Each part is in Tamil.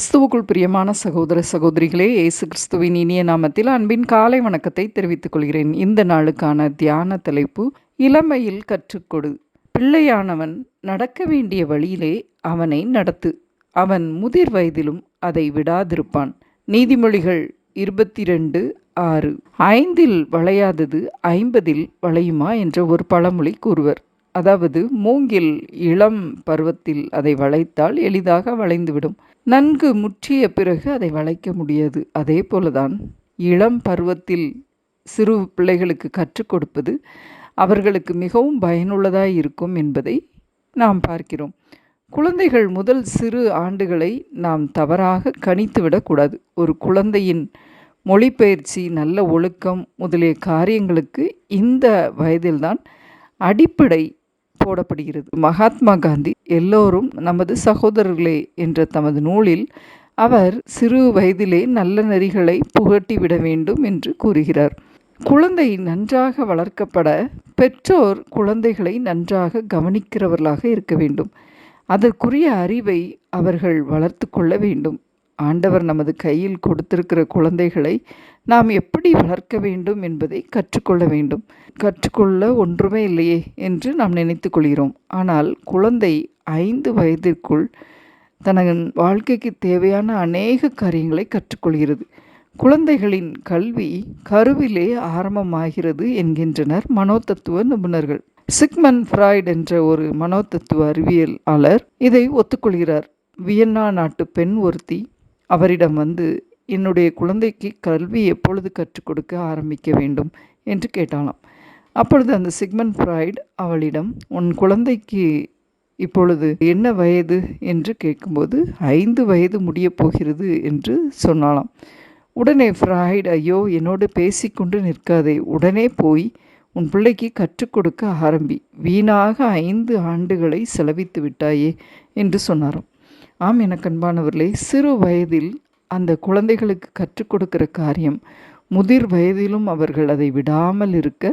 கிறிஸ்துவுக்குள் பிரியமான சகோதர சகோதரிகளே இயேசு கிறிஸ்துவின் இனிய நாமத்தில் அன்பின் காலை வணக்கத்தை தெரிவித்துக் கொள்கிறேன். இந்த நாளுக்கான தியான தலைப்பு இளமையில் கற்றுக்கொடு. பிள்ளையானவன் நடக்க வேண்டிய வழியிலே அவனை நடத்து. அவன் முதிர் வயதிலும் அதை விடாதிருப்பான். நீதிமொழிகள் இருபத்தி ரெண்டு ஆறு. ஐந்தில் வளையாதது ஐம்பதில் வளையுமா? என்ற ஒரு பழமொழி கூறுவர். அதாவது மூங்கில் இளம் பருவத்தில் அதை வளைத்தால் எளிதாக வளைந்துவிடும். நன்கு முற்றிய பிறகு அதை வளைக்க முடியாது. அதே போலதான் இளம் பருவத்தில் சிறு பிள்ளைகளுக்கு கற்றுக் கொடுப்பது அவர்களுக்கு மிகவும் பயனுள்ளதாக இருக்கும் என்பதை நாம் பார்க்கிறோம். குழந்தைகள் முதல் சிறு ஆண்டுகளை நாம் தவறாக கணித்துவிடக்கூடாது ஒரு குழந்தையின் மொழிப்பயிற்சி நல்ல ஒழுக்கம் முதலிய காரியங்களுக்கு இந்த வயதில்தான் அடிப்படை போடப்படுகிறது. மகாத்மா காந்தி எல்லோரும் நமது சகோதரர்களே என்ற தமது நூலில் அவர் சிறு வயதிலே நல்ல நெறிகளை புகட்டிவிட வேண்டும் என்று கூறுகிறார். குழந்தை நன்றாக வளர்க்கப்பட பெற்றோர் குழந்தைகளை நன்றாக கவனிக்கிறவர்களாக இருக்க வேண்டும். அதற்குரிய அறிவை அவர்கள் வளர்த்து கொள்ள வேண்டும். ஆண்டவர் நமது கையில் கொடுத்திருக்கிற குழந்தைகளை நாம் எப்படி வளர்க்க வேண்டும் என்பதை கற்றுக்கொள்ள வேண்டும். கற்றுக்கொள்ள ஒன்றுமே இல்லையே என்று நாம் நினைத்து கொள்கிறோம். ஆனால் குழந்தை ஐந்து வயதிற்குள் தனது வாழ்க்கைக்கு தேவையான அநேக காரியங்களை கற்றுக்கொள்கிறது. குழந்தைகளின் கல்வி கருவிலே ஆரம்பமாகிறது என்கின்றனர் மனோதத்துவ நிபுணர்கள். சிக்மன் ஃப்ராய்ட் என்ற ஒரு மனோதத்துவ அறிவியலாளர் இதை ஒத்துக்கொள்கிறார். வியன்னா நாட்டு பெண் ஒருத்தி அவரிடம் வந்து என்னுடைய குழந்தைக்கு கல்வி எப்பொழுது கற்றுக் கொடுக்க ஆரம்பிக்க வேண்டும்? என்று கேட்டாலாம் அப்பொழுது அந்த சிக்மன் ஃப்ராய்ட் அவளிடம் உன் குழந்தைக்கு இப்பொழுது என்ன வயது? என்று கேட்கும்போது ஐந்து வயது முடியப் போகிறது என்று சொன்னாலாம் உடனே ஃப்ராய்ட் ஐயோ என்னோடு பேசிக்கொண்டு நிற்காதே. உடனே போய் உன் பிள்ளைக்கு கற்றுக் கொடுக்க ஆரம்பி. வீணாக ஐந்து ஆண்டுகளை செலவித்து விட்டாயே என்று சொன்னாராம். ஆம் என கண்பானவர்களே சிறு வயதில் அந்த குழந்தைகளுக்கு கற்றுக் கொடுக்கிற காரியம் முதிர் வயதிலும் அவர்கள் அதை விடாமல் இருக்க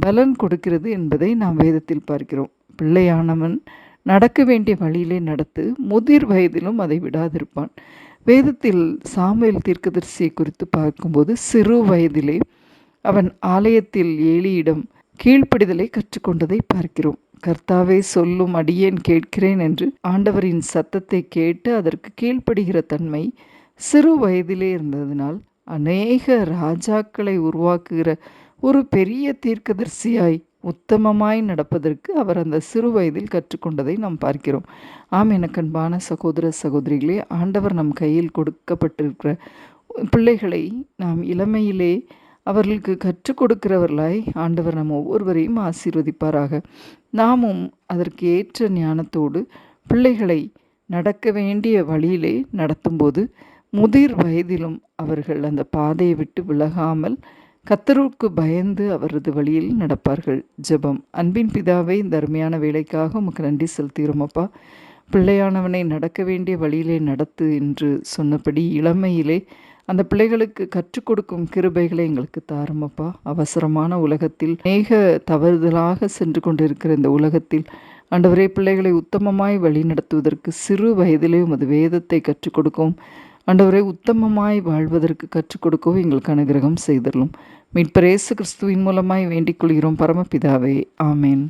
பலன் கொடுக்கிறது என்பதை நாம் வேதத்தில் பார்க்கிறோம். பிள்ளையானவன் நடக்க வேண்டிய வழியிலே நடத்து முதிர் வயதிலும் அதை விடாதிருப்பான். வேதத்தில் சாமுவேல் தீர்க்கதரிசியை குறித்து பார்க்கும்போது சிறு வயதிலே அவன் ஆலயத்தில் ஏலியிடம் கீழ்ப்படிதலை கற்றுக்கொண்டதை பார்க்கிறோம். கர்த்தாவே சொல்லும் அடியேன் கேட்கிறேன் என்று ஆண்டவரின் சத்தத்தை கேட்டு அதற்கு கீழ்ப்படுகிற தன்மை சிறு வயதிலே இருந்ததினால் அநேக ராஜாக்களை உருவாக்குகிற ஒரு பெரிய தீர்க்கதரிசியாய் உத்தமமாய் நடப்பதற்கு அவர் அந்த சிறு வயதில் கற்றுக்கொண்டதை நாம் பார்க்கிறோம். ஆம் எனக்கன்பான சகோதர சகோதரிகளே ஆண்டவர் நம் கையில் கொடுக்கப்பட்டிருக்கிற பிள்ளைகளை நாம் இளமையிலே அவர்களுக்கு கற்றுக் கொடுக்கிறவர்களாய் ஆண்டவர் நம் ஒவ்வொருவரையும் ஆசீர்வதிப்பாராக. நாமும் அதற்கு ஏற்ற ஞானத்தோடு பிள்ளைகளை நடக்க வேண்டிய வழியிலே நடத்தும்போது முதிர் வயதிலும் அவர்கள் அந்த பாதையை விட்டு விலகாமல் கத்தருக்கு பயந்து அவரது வழியில் நடப்பார்கள். ஜெபம். அன்பின் பிதாவை இந்த அருமையான வேலைக்காக உமக்கு நன்றி செலுத்துகிறோமப்பா பிள்ளையானவனை நடக்க வேண்டிய வழியிலே நடத்து என்று சொன்னபடி இளமையிலே அந்த பிள்ளைகளுக்கு கற்றுக் கொடுக்கும் கிருபைகளை எங்களுக்கு தாருமப்பா அவசரமான உலகத்தில் மேக தவறுதலாக சென்று கொண்டிருக்கிற இந்த உலகத்தில் ஆண்டவரே பிள்ளைகளை உத்தமமாய் வழி நடத்துவதற்கு சிறு வயதிலே உமது வேதத்தை கற்றுக் கொடுக்கவும் ஆண்டவரை உத்தமமாய் வாழ்வதற்கு கற்றுக் கொடுக்கவும் எங்களுக்கு அனுகிரகம் செய்தரலும். மீட்பரேசு கிறிஸ்துவின் மூலமாய் வேண்டிக் கொள்கிறோம் பரமபிதாவே. ஆமேன்.